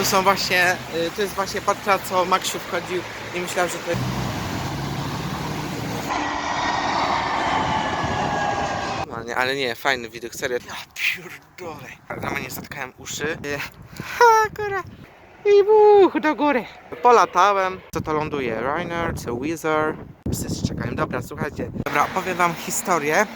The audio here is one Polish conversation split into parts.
tu są właśnie, y, to jest właśnie patrza co Maksiu wchodził i myślałem, że to jest... Normalnie, ale nie, fajny widok, serio. Ja pierdolę. Normalnie zatkałem uszy. Y, Ha, góra. I buch do góry. Polatałem. Co to ląduje? Rainer, co Wizard. Wszyscy czekają. Dobra, słuchajcie. Dobra, opowiem wam historię.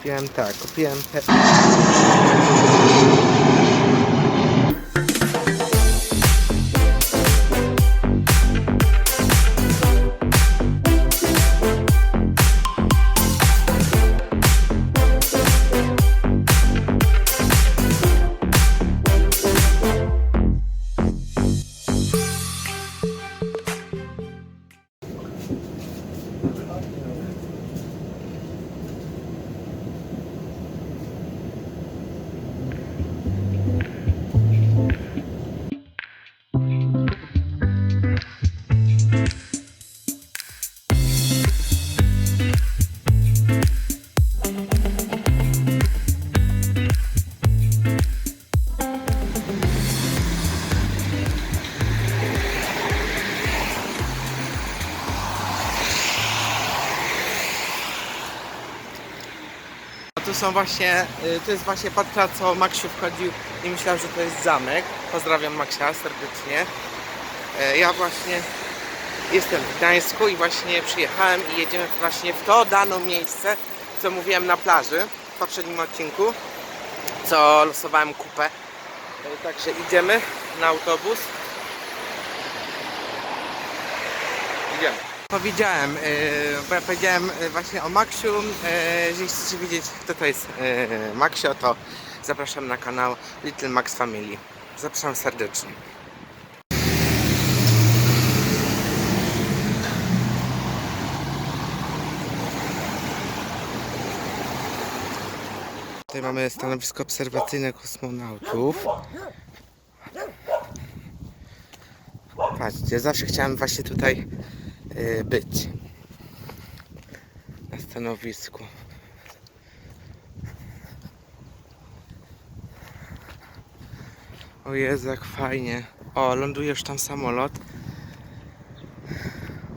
Kupiłem tak, kupiłem te... są właśnie, y, to jest właśnie patrza co Maksiu wchodził i myślałem, że to jest zamek. Pozdrawiam Maksia serdecznie. E, Ja właśnie jestem w Gdańsku i właśnie przyjechałem i jedziemy właśnie w to dane miejsce, co mówiłem na plaży w poprzednim odcinku, co losowałem kupę. E, Także idziemy na autobus. Idziemy. Powiedziałem, ja powiedziałem yy, właśnie o Maksiu. Yy, jeżeli chcecie wiedzieć, kto to jest Maksio, to zapraszam na kanał Little Max Family. Zapraszam serdecznie. Tutaj mamy stanowisko obserwacyjne kosmonautów. Patrzcie, zawsze chciałem właśnie tutaj być. Na stanowisku. O Jezu, jak fajnie. O, ląduje już tam samolot.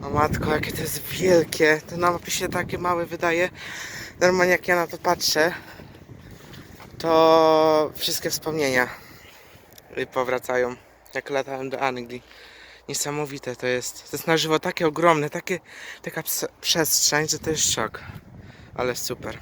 O matko, jakie to jest wielkie. To na mapie się takie małe wydaje. Normalnie jak ja na to patrzę, to wszystkie wspomnienia y, powracają. Jak latałem do Anglii. Niesamowite to jest. To jest na żywo takie ogromne, takie, taka przestrzeń, że to jest szok. Ale super.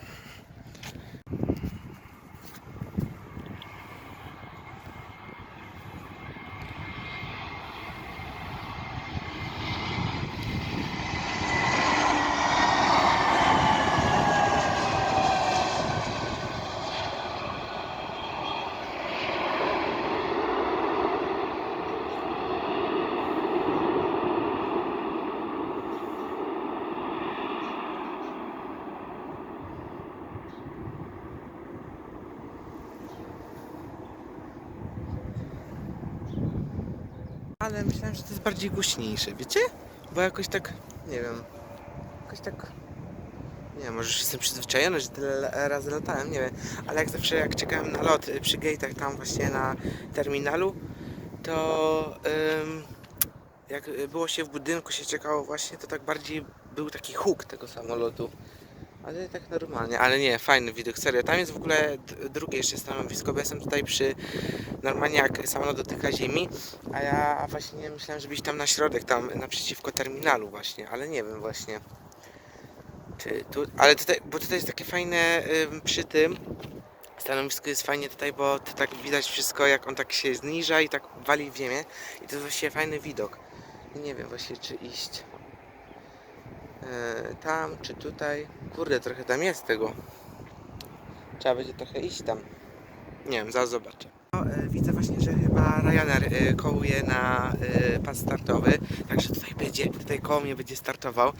Ale myślałem, że to jest bardziej głośniejsze, wiecie? Bo jakoś tak, nie wiem, jakoś tak, nie wiem, może już jestem przyzwyczajony, że tyle razy latałem, nie wiem, ale jak zawsze jak czekałem na lot y, przy gate'ach tam właśnie na terminalu, to ym, jak było się w budynku, się czekało właśnie, to tak bardziej był taki huk tego samolotu. Ale tak normalnie, ale nie, fajny widok, serio. Tam jest w ogóle drugie jeszcze stanowisko, bo ja jestem tutaj przy, normalnie jak samolot dotyka ziemi, a ja właśnie myślałem, żeby iść tam na środek, tam naprzeciwko terminalu właśnie, ale nie wiem właśnie. Czy tu, ale tutaj, bo tutaj jest takie fajne przy tym, stanowisko jest fajnie tutaj, bo to tak widać wszystko, jak on tak się zniża i tak wali w ziemię i to jest właściwie fajny widok. Nie wiem właśnie, czy iść tam, czy tutaj. Kurde, trochę tam jest tego. Trzeba będzie trochę iść tam. Nie wiem, zaraz zobaczę. No, e, widzę właśnie, że chyba Ryanair e, kołuje na e, pas startowy, także tutaj będzie, tutaj koło mnie będzie startował.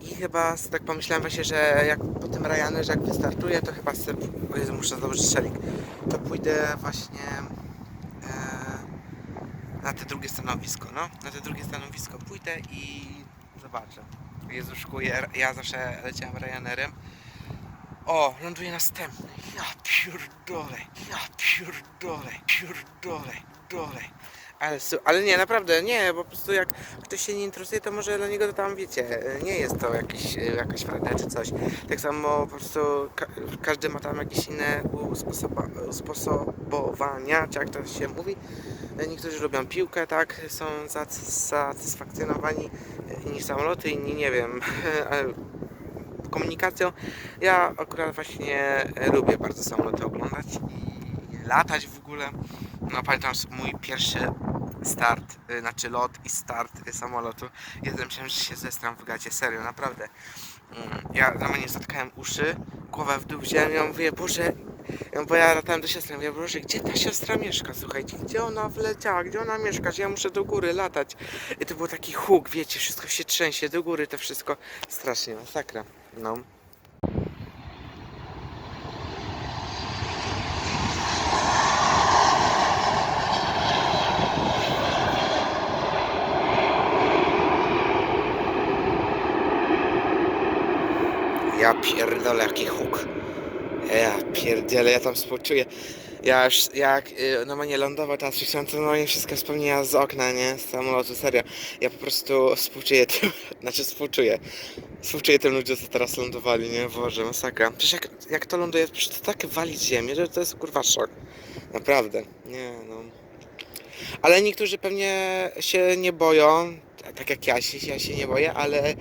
I chyba tak pomyślałem właśnie, że jak po tym Ryanairze jak wystartuje, to chyba sobie, muszę założyć szelik, to pójdę właśnie e, na te drugie stanowisko, no, na te drugie stanowisko pójdę i Zobaczę. Jezuszku, ja, ja zawsze leciałem Ryanerem. O, ląduje następny. Ja pierdolę, ja pierdolę, pierdolę, dole. Ale, ale nie, naprawdę, nie, bo po prostu jak ktoś się nie interesuje, to może dla niego to tam, wiecie, nie jest to jakiś, jakaś frajda czy coś. Tak samo po prostu ka- każdy ma tam jakieś inne usposobowania, czy jak to się mówi. Niektórzy lubią piłkę, tak, są satysfakcjonowani, inni samoloty, inni nie wiem, komunikacją. Ja akurat właśnie lubię bardzo samoloty oglądać i latać w ogóle. No pamiętam mój pierwszy start, znaczy lot i start samolotu. Ja myślałem, że się zestram w gacie, serio, naprawdę. Mm, Ja normalnie zatkałem uszy, głowę w dół wziąłem, ja mówię, Boże, bo ja latałem do siostry, mówię, Boże, gdzie ta siostra mieszka, słuchajcie, gdzie ona wleciała, gdzie ona mieszka, że ja muszę do góry latać. I to był taki huk, wiecie, wszystko się trzęsie, do góry to wszystko, strasznie, masakra, no. Ja pierdolę, jaki huk. Ja pierdzielę, ja tam współczuję. Ja już, jak y, normalnie lądował teraz słyszałem to normalnie wszystko wspomnienia z okna, nie? Z samolotu, serio. Ja po prostu współczuję tym, znaczy współczuję. Współczuję tym ludziom, co teraz lądowali, nie? Boże, masakra. Przecież jak, jak to ląduje, to tak wali z ziemi, że to jest kurwa szok. Naprawdę, nie no. Ale niektórzy pewnie się nie boją, tak jak ja się, ja się nie boję, ale e,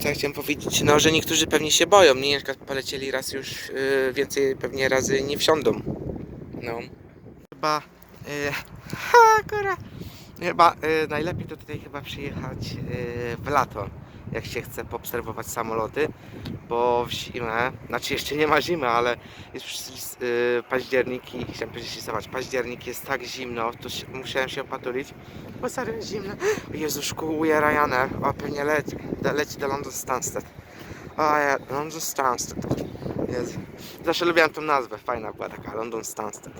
co ja chciałem powiedzieć, no, że niektórzy pewnie się boją, nie, na przykład polecieli raz już e, więcej pewnie razy nie wsiądą. No. Chyba, e, ha. Chyba e, najlepiej to tutaj chyba przyjechać e, w lato, jak się chce poobserwować samoloty, bo w zimę, znaczy jeszcze nie ma zimy, ale jest już lis- y, październik i chciałem powiedzieć listować, październik jest tak zimno, to się, musiałem się opatulić, bo serio jest zimno. Jezu, szkółuje Ryanair, o pewnie leci, leci do London Stansted. O ja, London Stansted. Jezu. Zawsze lubiłem tą nazwę, fajna była taka, London Stansted.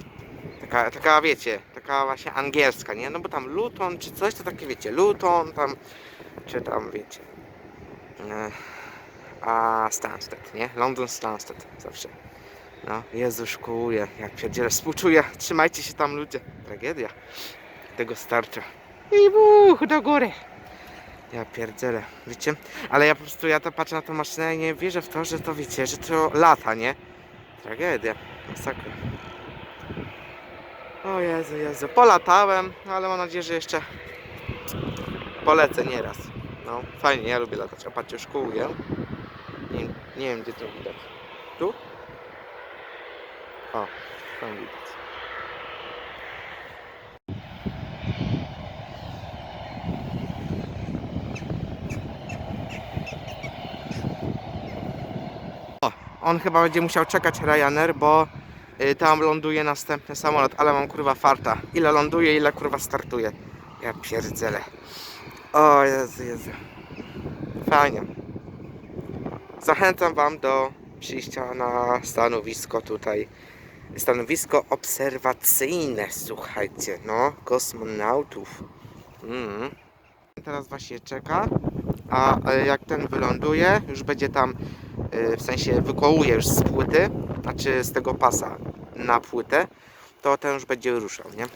Taka, taka wiecie, taka właśnie angielska, nie? No bo tam Luton czy coś, to takie wiecie, Luton tam, czy tam wiecie. A Stansted, nie? London Stansted zawsze. No, Jezu, szkółuje, jak pierdzielę, współczuję, trzymajcie się tam ludzie, tragedia tego starcza. I buch, do góry. Ja pierdzielę, wiecie? Ale ja po prostu, ja to patrzę na tą maszynę i nie wierzę w to, że to wiecie, że to lata, nie? Tragedia, masakra. O Jezu, Jezu, polatałem, no ale mam nadzieję, że jeszcze polecę nieraz. No, fajnie, ja lubię latać, a patrzcie, szkółuję. Nie, nie wiem, gdzie to widać. Tu? O, tam widać. O, on chyba będzie musiał czekać Ryanair, bo y, tam ląduje następny samolot, ale mam kurwa farta. Ile ląduje, ile kurwa startuje. Ja pierdzielę. O Jezu, Jezu. Fajnie. Zachęcam Wam do przyjścia na stanowisko tutaj. Stanowisko obserwacyjne, słuchajcie, no, kosmonautów. Mm. Teraz właśnie czeka, a e, jak ten wyląduje, już będzie tam, e, w sensie wykołuje już z płyty, znaczy z tego pasa na płytę, to ten już będzie ruszał, nie?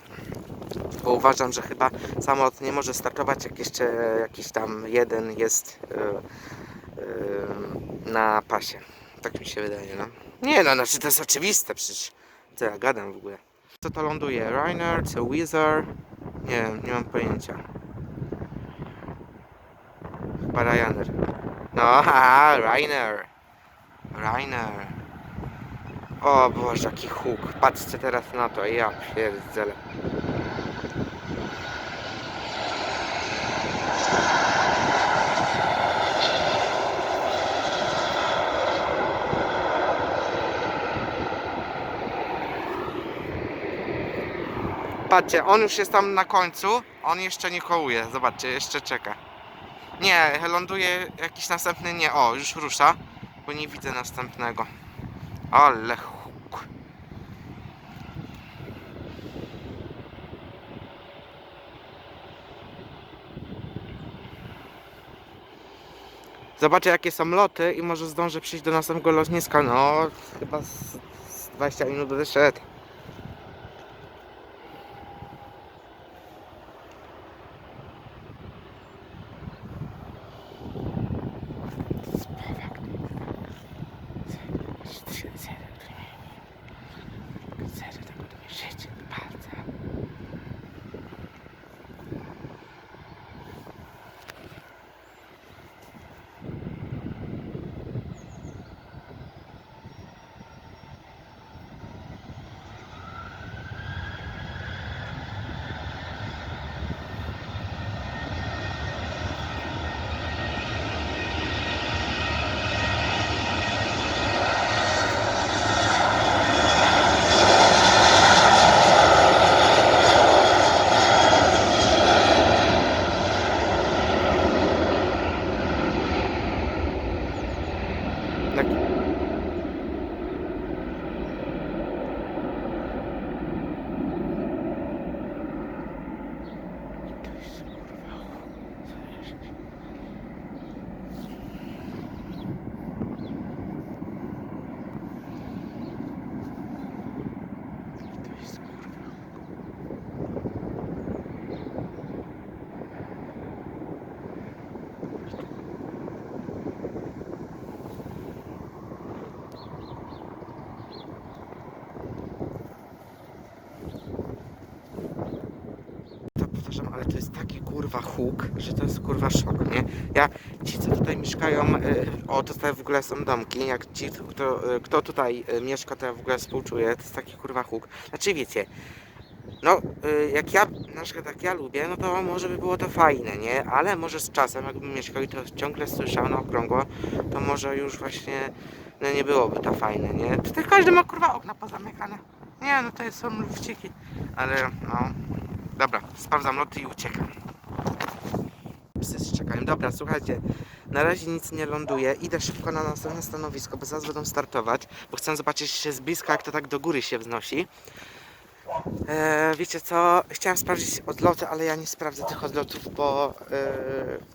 Bo uważam, że chyba samolot nie może startować, jak jeszcze jakiś tam jeden jest e, e, na pasie. Tak mi się wydaje, no. Nie no, znaczy to jest oczywiste przecież. Co ja gadam w ogóle? Co to ląduje? Ryanair, czy Wizard? Nie wiem, nie mam pojęcia. Chyba Ryanair. No, haha, Ryanair. Ryanair. O Boże, jaki huk. Patrzcie teraz na to, ja pierdzielę. Patrzcie, on już jest tam na końcu, on jeszcze nie kołuje, zobaczcie, jeszcze czeka. Nie, ląduje jakiś następny, nie, o, już rusza, bo nie widzę następnego. Ale huk. Zobaczę jakie są loty i może zdążę przyjść do następnego lotniska. No, chyba z, z 20 minut będę szedł. Kurwa huk, że to jest kurwa szok, nie? Ja, ci co tutaj mieszkają, y, o tutaj w ogóle są domki, jak ci, kto, y, kto tutaj y, mieszka, to ja w ogóle współczuję, to jest taki kurwa huk. Znaczy wiecie, no y, jak ja, na przykład jak ja lubię, no to może by było to fajne, nie? Ale może z czasem, jakbym mieszkał i to ciągle słyszał na okrągło, to może już właśnie, no nie byłoby to fajne, nie? Tutaj każdy ma kurwa okna pozamykane. Nie, no to są lufciki, ale no... Dobra, sprawdzam loty i uciekam. Psy czekają. Dobra, słuchajcie, na razie nic nie ląduje. Idę szybko na następne stanowisko, bo zaraz będą startować, bo chcę zobaczyć się z bliska, jak to tak do góry się wznosi. E, wiecie co, chciałem sprawdzić odloty, ale ja nie sprawdzę tych odlotów, bo, e,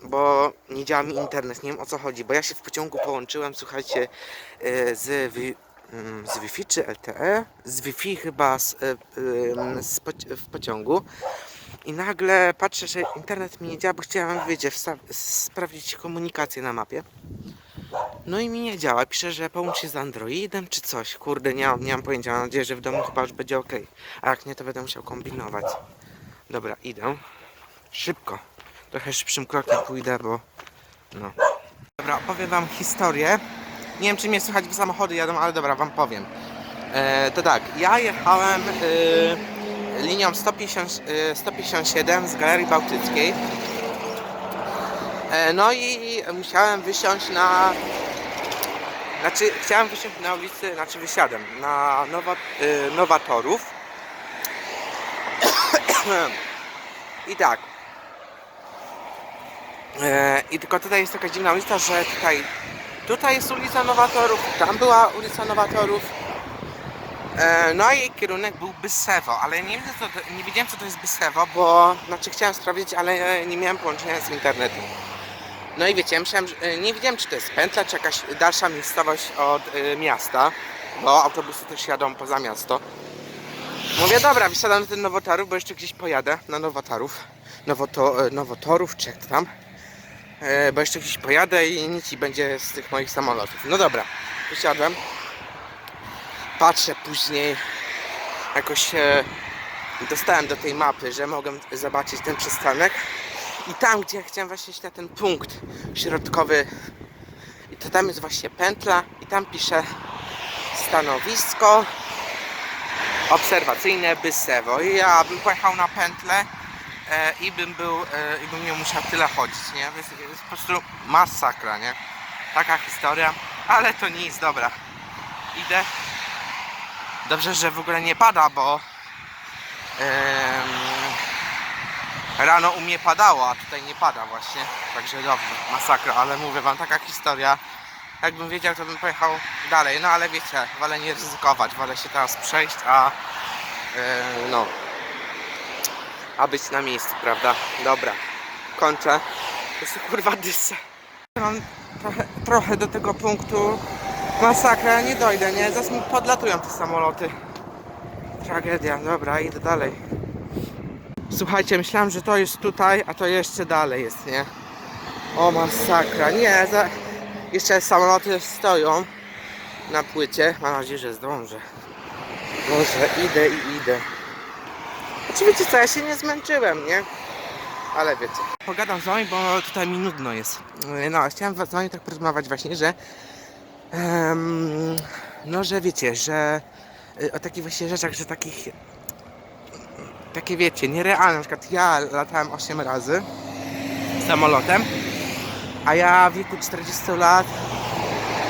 bo nie działa mi internet, nie wiem o co chodzi, bo ja się w pociągu połączyłem, słuchajcie, e, z, wi- mm, z Wi-Fi czy LTE? Z Wi-Fi chyba z, e, em, z poci- w pociągu i nagle patrzę, że internet mi nie działa, bo chciałem, wsta- sprawdzić komunikację na mapie. No i mi nie działa. Pisze, że połącz się z Androidem czy coś. Kurde, nie mam, nie mam pojęcia. Mam nadzieję, że w domu chyba już będzie ok. A jak nie, to będę musiał kombinować. Dobra, idę. Szybko. Trochę szybszym krokiem pójdę, bo... No. Dobra, opowiem wam historię. Nie wiem, czy mnie słychać, bo samochody jadą, ale dobra, wam powiem. E, to tak, ja jechałem e, linią 150, e, 157 z Galerii Bałtyckiej. E, no i musiałem wysiąść na. Znaczy, chciałem wysiąść na ulicy, znaczy wysiadłem na Nowa, y, Nowatorów. I tak. E, I tylko tutaj jest taka dziwna ulica, że tutaj. Tutaj jest ulica Nowatorów, tam była ulica Nowatorów. E, no i kierunek był Byssewo, ale nie, wiem, to, nie wiedziałem co to jest Byssewo, bo znaczy chciałem sprawdzić, ale nie miałem połączenia z internetem. No i wiecie, myślałem, e, nie wiedziałem czy to jest pętla, czy jakaś dalsza miejscowość od y, miasta, bo autobusy też jadą poza miasto. Mówię, dobra, wysiadam na ten Nowotarów, bo jeszcze gdzieś pojadę na Nowotarów. Nowoto, e, Nowotorów, czy jak tam. E, bo jeszcze gdzieś pojadę i nic i będzie z tych moich samolotów. No dobra, wysiadłem. Patrzę później, jakoś e, dostałem do tej mapy, że mogę zobaczyć ten przystanek. I tam, gdzie ja chciałem właśnie iść na ten punkt środkowy, i to tam jest właśnie pętla, i tam pisze stanowisko obserwacyjne Byssewo. I ja bym pojechał na pętlę e, i bym był, e, i bym nie musiał tyle chodzić, nie? Jest, jest po prostu masakra, nie? Taka historia, ale to nic, dobra. Idę. Dobrze, że w ogóle nie pada, bo em, rano u mnie padało, a tutaj nie pada właśnie. Także dobrze, masakra, ale mówię wam, taka historia. Jakbym wiedział, to bym pojechał dalej, no ale wiecie, wolę nie ryzykować, wolę się teraz przejść, a e, no, a być na miejscu, prawda? Dobra, kończę. To jest kurwa dysa. Mam trochę, trochę do tego punktu masakra, nie dojdę, nie? Zaraz mi podlatują te samoloty. Tragedia, dobra, idę dalej. Słuchajcie, myślałem, że to jest tutaj, a to jeszcze dalej jest, nie? O masakra, nie, za... jeszcze samoloty stoją na płycie. Mam nadzieję, że zdążę. Boże, idę i idę. Czy wiecie co, ja się nie zmęczyłem, nie? Ale wiecie. Pogadam z wami, bo tutaj mi nudno jest. No, chciałem z wami tak porozmawiać właśnie, że em, no, że wiecie, że y, o takich właśnie rzeczach, że takich takie wiecie, nierealne. Na przykład ja latałem 8 razy samolotem, a ja w wieku 40 lat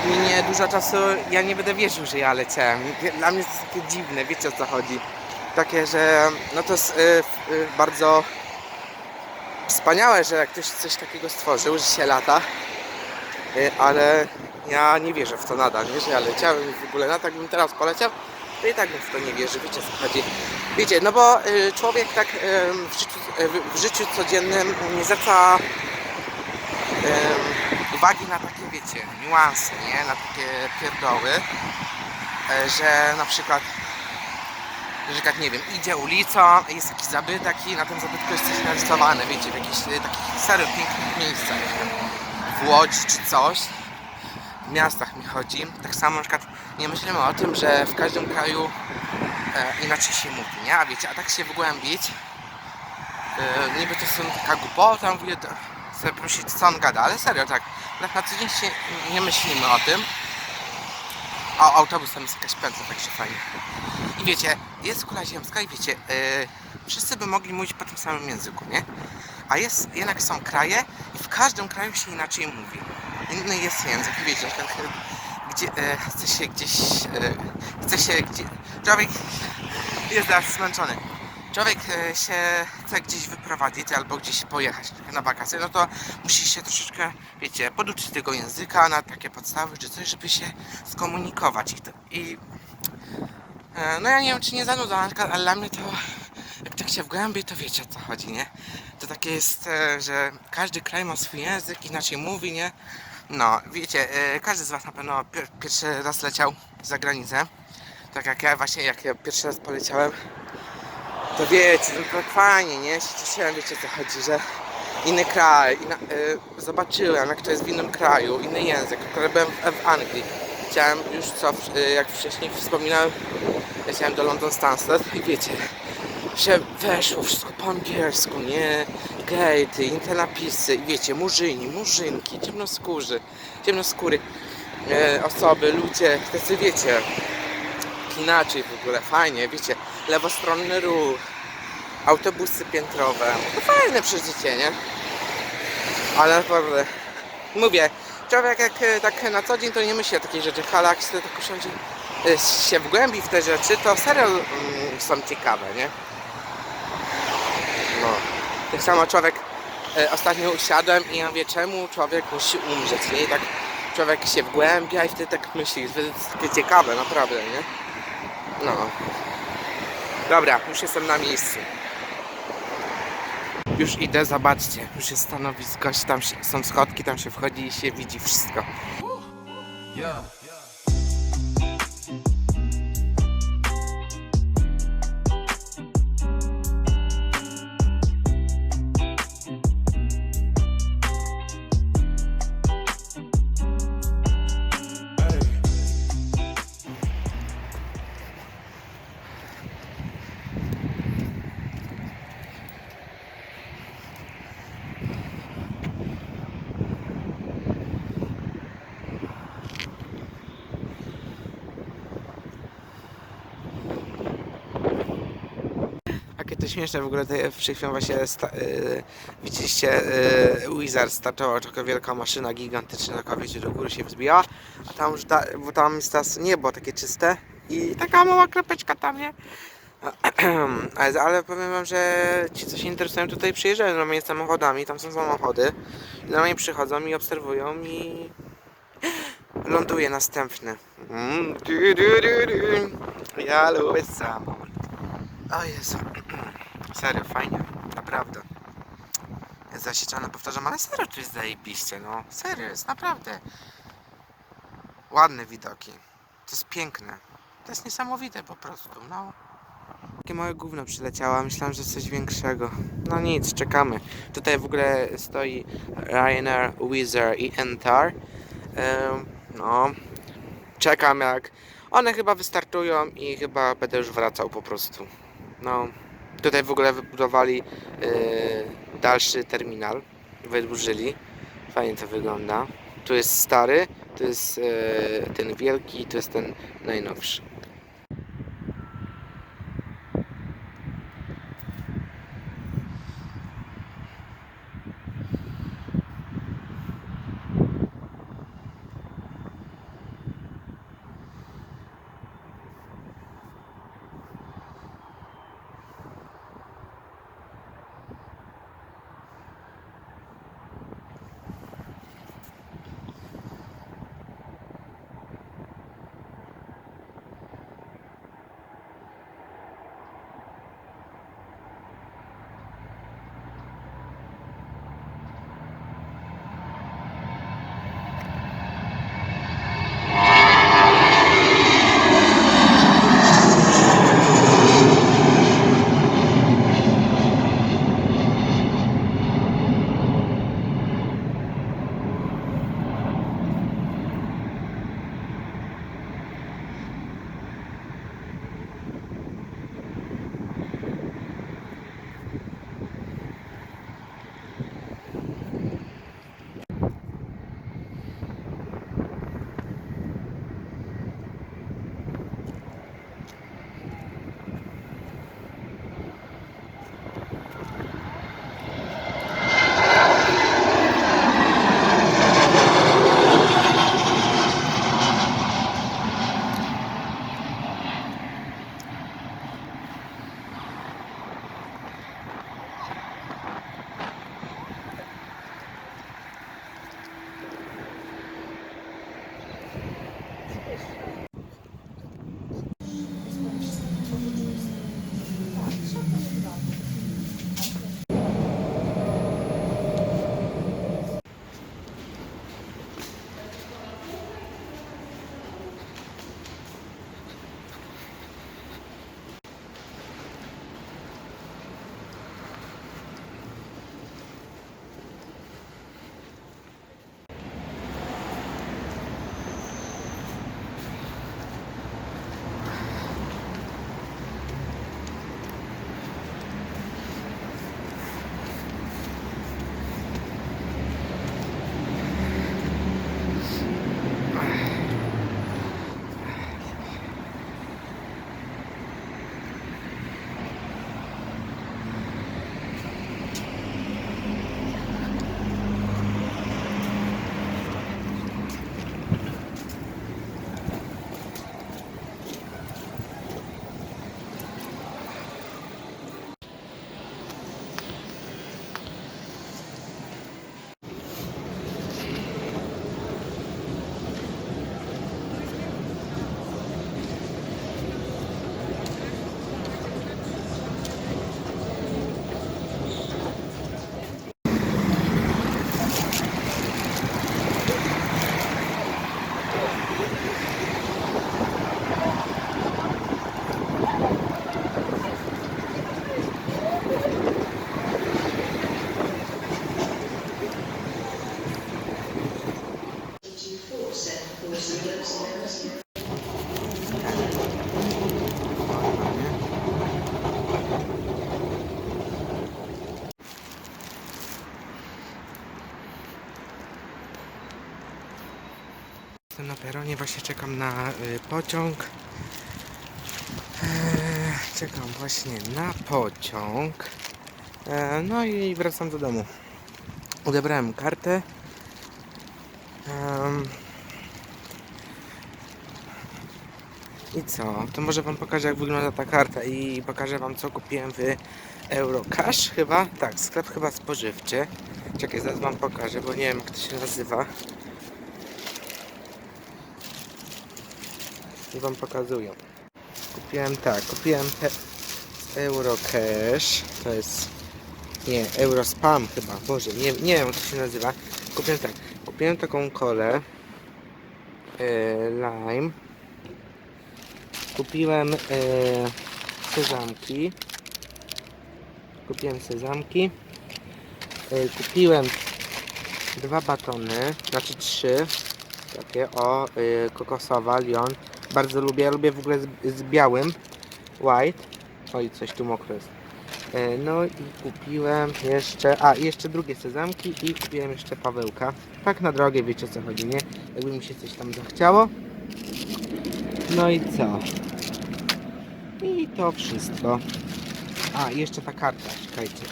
minie dużo czasu, ja nie będę wierzył, że ja leciałem. Dla mnie to jest takie dziwne, wiecie o co chodzi. Takie, że no to jest y, y, bardzo wspaniałe, że ktoś coś takiego stworzył, że się lata, ale ja nie wierzę w to nadal, nie? że ja leciałem w ogóle na tak bym teraz poleciał, to i tak bym w to nie wierzy, wiecie co chodzi. Wiecie, no bo y, człowiek tak y, w, życiu, y, w- życiu codziennym nie zwraca y, uwagi na takie, wiecie, niuanse, nie? Na takie pierdoły, y, że na przykład że przykład, nie wiem, idzie ulicą, jest jakiś zabytek i na tym zabytku jest coś narysowane, wiecie, w jakichś y, takich serio pięknych miejscach. W Łodzi czy coś. W miastach mi chodzi. Tak samo na przykład nie myślimy o tym, że w każdym kraju e, inaczej się mówi, nie? A wiecie, a tak się wgłębić, e, niby to są taka głupota, mówię, to sobie prosić, co on gada, ale serio, tak, na co dzień się nie myślimy o tym. A autobusem jest jakaś pętla, także fajnie. I wiecie, jest kula ziemska i wiecie, yy, wszyscy by mogli mówić po tym samym języku, nie? A jest, jednak są kraje i w każdym kraju się inaczej mówi. Inny jest język wiecie, gdzie e, chce się gdzieś, e, chce się gdzie, człowiek jest teraz zmęczony. Człowiek e, się chce gdzieś wyprowadzić albo gdzieś pojechać na wakacje, no to musi się troszeczkę, wiecie, poduczyć tego języka na takie podstawy czy coś, żeby się skomunikować. I, to, i e, no ja nie wiem, czy nie przykład, ale dla mnie to, jak tak się wgłębi, to wiecie o co chodzi, nie? To takie jest, e, że każdy kraj ma swój język, inaczej mówi, nie? No, wiecie, e, każdy z Was na pewno pier pierwszy raz leciał za granicę. Tak jak ja właśnie, jak ja pierwszy raz poleciałem, to wiecie, to fajnie, nie? Się cieszyłem, wiecie co chodzi, że inny kraj, inna, y, zobaczyłem jak to jest w innym kraju, inny język, który byłem w, w Anglii. Chciałem już co, y, jak wcześniej wspominałem, leciałem do London Stansted i wiecie, że weszło wszystko po angielsku, nie? Gatey, te napisy, i wiecie, murzyni, murzynki, ciemnoskórzy, ciemnoskóry e, osoby, ludzie, tacy wiecie, inaczej w ogóle, fajnie, wiecie, lewostronny ruch, autobusy piętrowe, to fajne przeżycie, nie? Ale naprawdę, mówię, człowiek jak e, tak na co dzień to nie myśli o takiej rzeczy, ale jak się tak usiądzie, e, się wgłębi w te rzeczy, to serio mm, są ciekawe, nie? No. Tak samo człowiek, e, ostatnio usiadłem i ja mówię, czemu człowiek musi umrzeć, nie? I tak człowiek się wgłębia i wtedy tak myśli, to jest takie ciekawe, naprawdę, nie? No. Dobra, już jestem na miejscu. Już idę, zobaczcie, już jest stanowisko, tam się, są schodki, tam się wchodzi i się widzi wszystko. Yeah. To śmieszne w ogóle, te, chwilą właśnie sta, y, widzieliście y, Wizard startował, taka wielka maszyna gigantyczna, taka wiecie, do góry się wzbijała, a tam już, da, bo tam jest teraz niebo takie czyste i taka mała kropeczka tam, nie? ale, ale powiem wam, że ci co się interesują tutaj przyjeżdżają normalnie samochodami, tam są samochody, i normalnie przychodzą i obserwują i ląduje następny. Mm. Ja lubię samolot. O Jezu. Serio, fajnie. Naprawdę. Jest zasieczone, powtarzam, ale serio tu jest zajebiście, no. Serio, jest naprawdę. Ładne widoki. To jest piękne. To jest niesamowite po prostu, no. Takie małe gówno przyleciało, myślałem, że coś większego. No nic, czekamy. Tutaj w ogóle stoi Ryanair, Wizard i Entar. No, czekam jak... One chyba wystartują i chyba będę już wracał po prostu. No, tutaj w ogóle wybudowali e, dalszy terminal. Wydłużyli. Fajnie to wygląda. Tu jest stary, tu jest e, ten wielki, tu jest ten najnowszy. Peronie, właśnie czekam na y, pociąg. Eee, czekam właśnie na pociąg. Eee, no i wracam do domu. Odebrałem kartę. Em, I co? To może wam pokażę jak wygląda ta karta i pokażę wam co kupiłem w Eurocash chyba? Tak, sklep chyba spożywczy. Czekaj, zaraz wam pokażę, bo nie wiem jak to się nazywa. I wam pokazuję. Kupiłem tak, kupiłem Eurocash. To jest Nie, Eurospam chyba. Boże, nie, nie wiem to się nazywa. Kupiłem tak. Kupiłem taką kolę. Yy, lime. Kupiłem yy, sezamki. Kupiłem sezamki. Yy, kupiłem dwa batony, znaczy trzy. Takie o, yy, kokosowa, Lion. Bardzo lubię, ja lubię w ogóle z, z białym. White. Oj, coś tu mokro jest. E, No i kupiłem jeszcze, a jeszcze drugie sezamki i kupiłem jeszcze Pawełka. Tak na drogę, wiecie o co chodzi, nie? Jakby mi się coś tam zachciało. No i co? I to wszystko. A, jeszcze ta karta, czekajcie.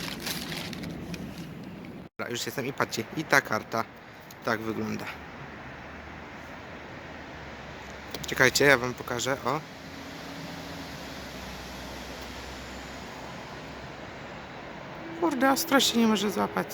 Już jestem i patrzcie, i ta karta tak wygląda. Czekajcie, ja wam pokażę, o. Kurde, ostrości nie może złapać.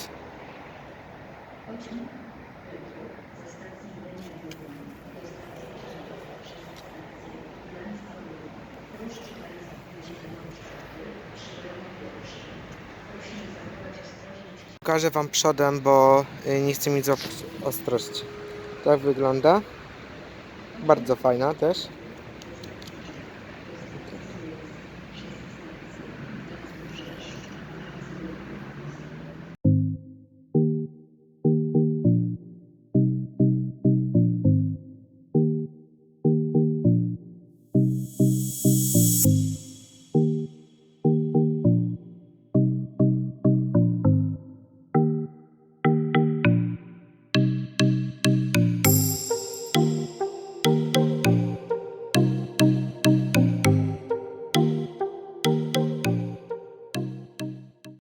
Pokażę wam przodem, bo y, nie chcę mi złapać ostrości. Tak wygląda. Bardzo fajna też.